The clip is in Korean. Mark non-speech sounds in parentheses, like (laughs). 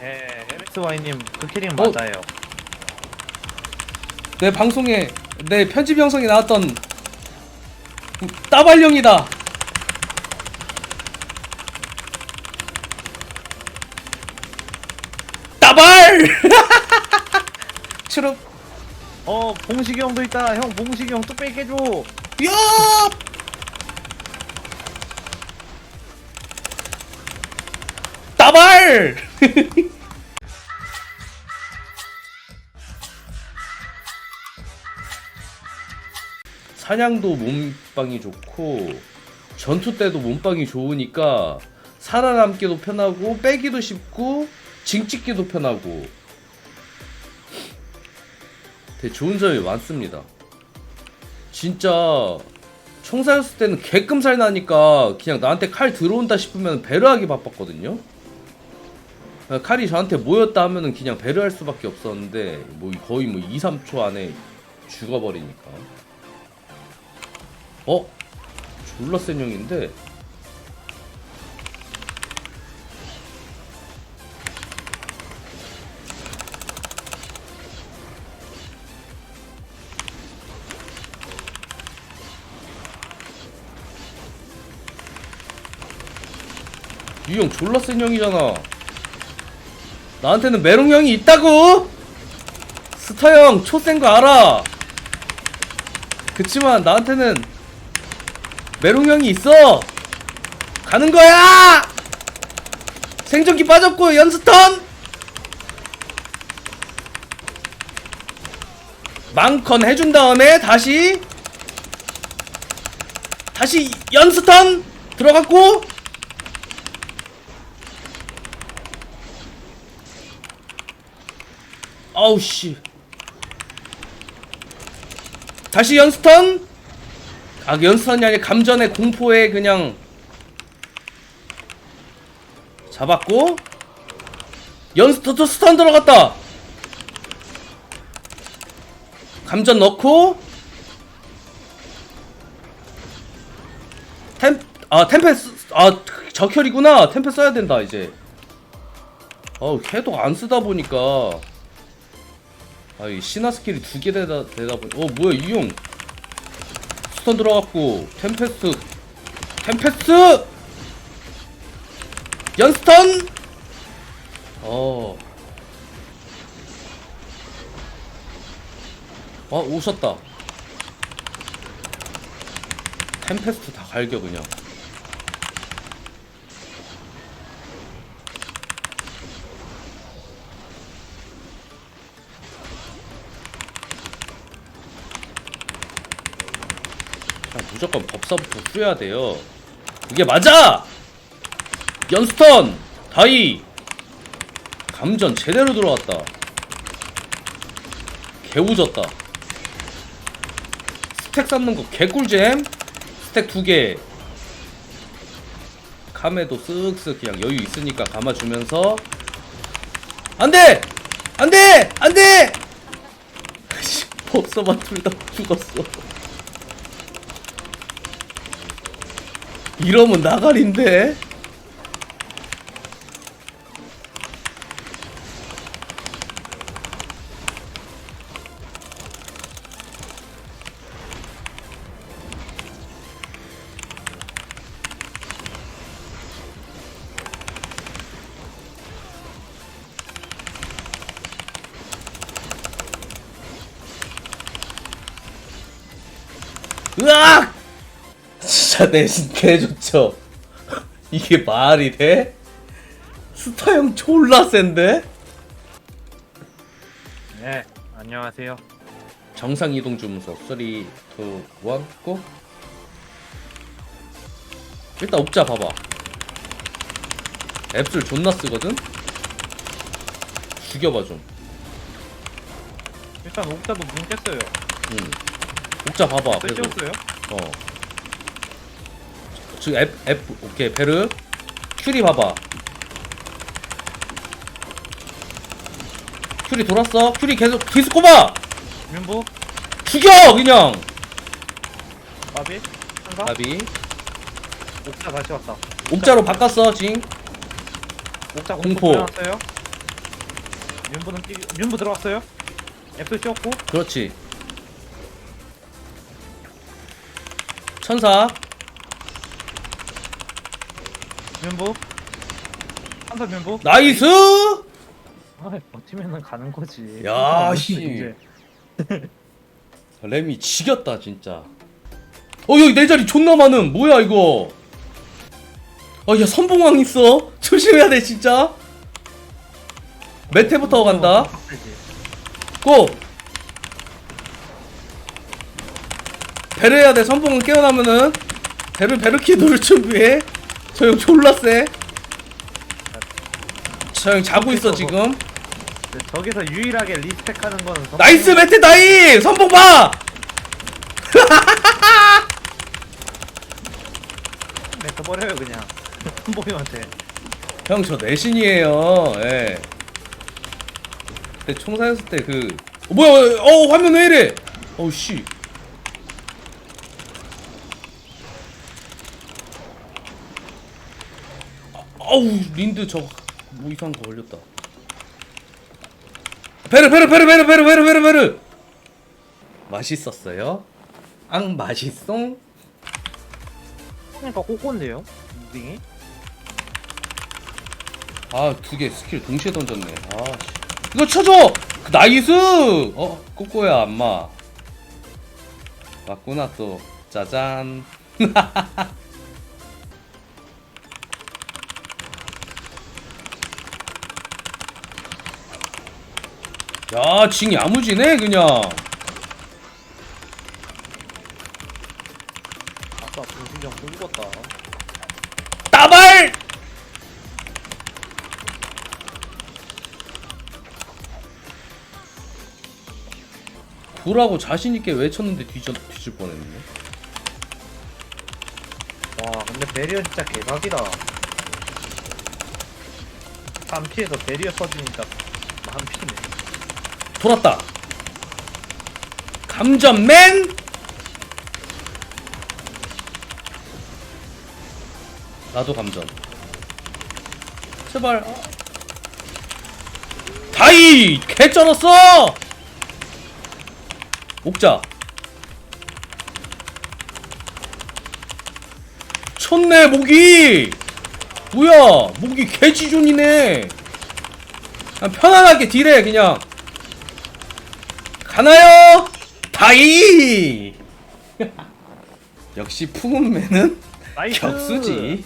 네, MXY님 그 캐릭 어? 맞아요. 내 방송에 내 편집 영상에 나왔던 따발령이다. 따발! (laughs) 추럽. 어, 봉식이 형도 있다. 형, 봉식이 형 뚝배기 해줘. 야! 따발! (laughs) 사냥도 몸빵이 좋고 전투 때도 몸빵이 좋으니까 살아남기도 편하고 빼기도 쉽고 징 찍기도 편하고 되게 좋은 점이 많습니다. 진짜 총사였을 때는 개끔살 나니까 그냥 나한테 칼 들어온다 싶으면 배려하기 바빴거든요. 아, 칼이 저한테 모였다 하면은 그냥 배려할 수밖에 없었는데 뭐 거의 뭐 2, 3초 안에 죽어버리니까. 어? 졸라 센 형인데 이형 졸라 센 형이잖아. 나한테는 메롱 형이 있다고? 스타 형 초센 거 알아. 그치만 나한테는 메롱 형이 있어. 가는 거야. 생존기 빠졌고 연스턴. 망컨 해준 다음에 다시 다시 연스턴 들어갔고 아우 씨. 다시 연스턴. 아 연스턴이 아니라 감전의 공포에 그냥 잡았고 연스턴 또 스턴 들어갔다. 감전 넣고 템, 아 템페스 아 적혈이구나 템페 써야 된다 이제 어우 해도 안 쓰다 보니까 아 이 신화 스킬이 두 개 되다 되다 보니 어 뭐야 이용. 스턴 들어갔고 템페스트 템페스트 연스턴! 어. 어 오셨다. 템페스트 다 갈겨 그냥 자, 무조건 법사부터 쓰야 돼요. 이게 맞아! 연스턴! 다이! 감전 제대로 들어왔다. 개우졌다. 스택 쌓는 거 개꿀잼? 스택 두 개. 카메도 쓱쓱 그냥 여유 있으니까 감아주면서 안 돼! 안 돼! 안 돼! (laughs) 법사만 둘 다 죽었어. 이러면 나가린데? 으악! 진짜 내신 개좋죠. (laughs) 이게 말이 돼? 스타 형 졸라 센데? 네, 안녕하세요. 정상 이동 주문서 3, 2, 1, 고! 일단 옥자 봐봐. 앱술 존나 쓰거든? 죽여봐 좀. 일단 옥자도 문 깼어요. 응. 옥자 봐봐. 그래도. 어. 지금 F, F, 오케이, 베르. 큐리 봐봐. 큐리 돌았어. 큐리 계속, 계속 꼽아! 민부, 죽여! 그냥! 바비, 한가, 나비. 옥자 다시 왔다. 옥자로 바꿨어, 징. 옥자 공포. 공포? 윤부는 끼... 윤부 들어왔어요? F 씌웠고 그렇지 천사 윤부 한사 윤부 나이스! 아 버티면은 가는 거지. 야, 이제. 씨. 램이 지겼다 진짜. 어 여기 내 자리 존나 많음. 뭐야 이거? 아야 선봉왕 있어? (laughs) 조심해야 돼 진짜. 메테부터 간다. 고! 베르 해야 돼. 선봉은 깨어나면은 베르 베르키 누를 준비해 저 형 졸라 쎄 저 형 자고 있어 지금 네, 저기서 유일하게 리스펙하는 거는 성- 나이스 메테 다이 선봉 봐 (laughs) 뱉어 버려요 그냥 (laughs) 선보임한테 형 저 내신이에요. 예. 그때 총사였을 때 그. 어, 뭐야? 어 화면 왜 이래? 어우 씨. 아, 아우 린드 저 뭐 이상한 거 걸렸다. 베르 베르 베르 베르 베르 베르 베르 베르. 맛있었어요? 앙 맛있송? 그러니까 꼬꼬인데요 무빙이 아, 두 개 스킬 동시에 던졌네. 아, 씨. 이거 쳐줘! 나이스! 어, 꼬꼬야, 안마. 맞구나, 또. 짜잔. (laughs) 야, 징 야무지네, 그냥. 아까 분신경 또 죽었다 따발! 구라고 자신있게 외쳤는데 뒤져, 뒤질 뻔했네. 와 근데 베리어 진짜 개각이다 3피에서 베리어 써주니까 만피네 돌았다. 감전맨! 나도 감전. 제발. 다이! 개쩔었어! 옥자. 쳤네, 목이! 뭐야, 목이 개지존이네. 편안하게 딜해, 그냥. 가나요? 다이! (laughs) 역시 푸근맨은 나이스 격수지.